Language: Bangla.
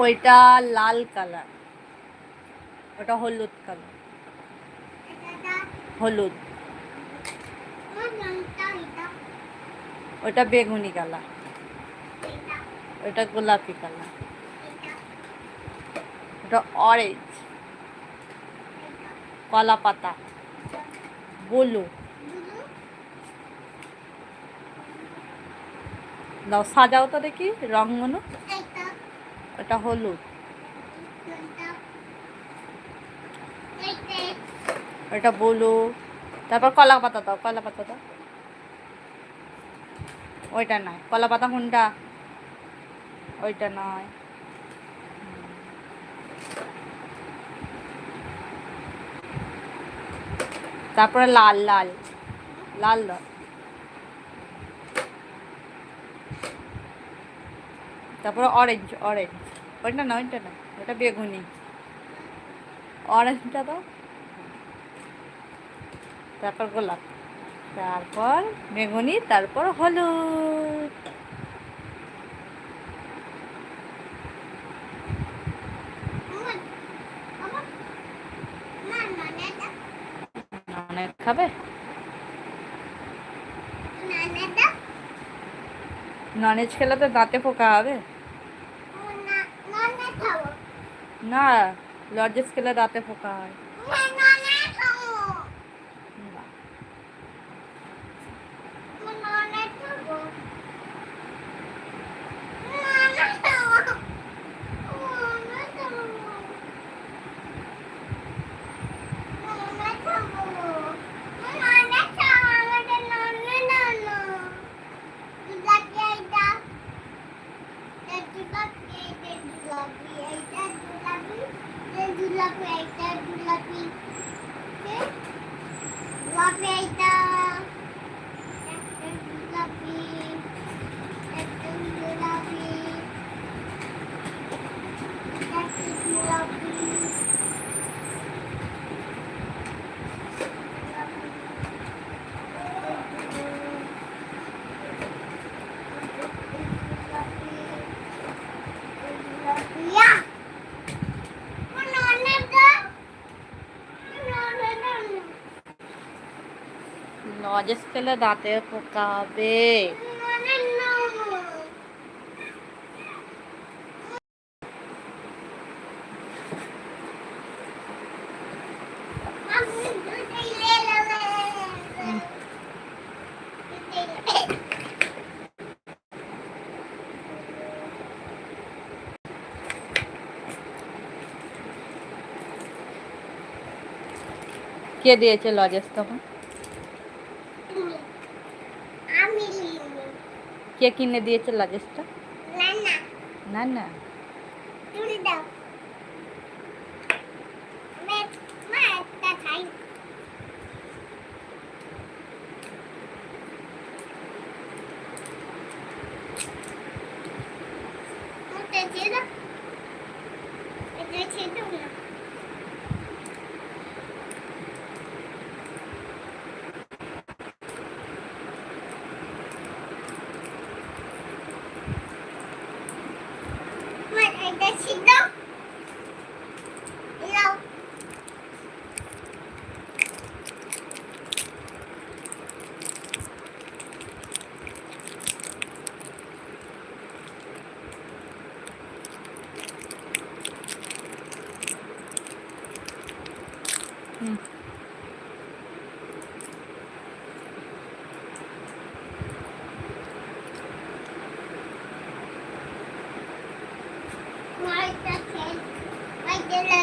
ওইটা লাল কালার। ওটা হলুদ কালার। হলুদ। ওটা বেগুনি কালার। ওটা গোলাপি কালার। ওটা অরেঞ্জ কলা পাতা। ব্লু। ব্লু দাও, সাজাও তো দেখি রঙগুলো এটা হলুদ। এটা ব্লু। তারপর কলা পাতা দাও, কলা পাতা দাও। ওইটা নয়, কলা পাতা কোনটা ওইটা নয়। তারপরে লাল লাল। লাল দাও। তারপরে অরেঞ্জ অরেঞ্জ ওইটা না ওইটা না ওটা বেগুনি। অরেঞ্জটা দাও। তারপর গোলাপ। তারপর বেগুনি তারপর হলুদ। অনেক খাবে? না না এটা ননভেজ খেলে তো দাঁতে পোকা হবে না না না খাব না লজেস খেলে দাঁতে পোকা হয় না না না খাব না। না না খাব না না খাব না খাব না খাব না না খাব আমাদের না না না না গুলাবি আইটা গুলাবি আইটা গুলাবি আইটা গুলাবি গুলাবি আইটা গুলাবি গুলাবি আইটা একটা গুলাবি একটা গুলাবি একটা লজেস খেলে দাঁতে পোকা হবে. কে দিয়েছে লজেস তখন কে কিনে দিয়েছে লাগেজটা? না না না し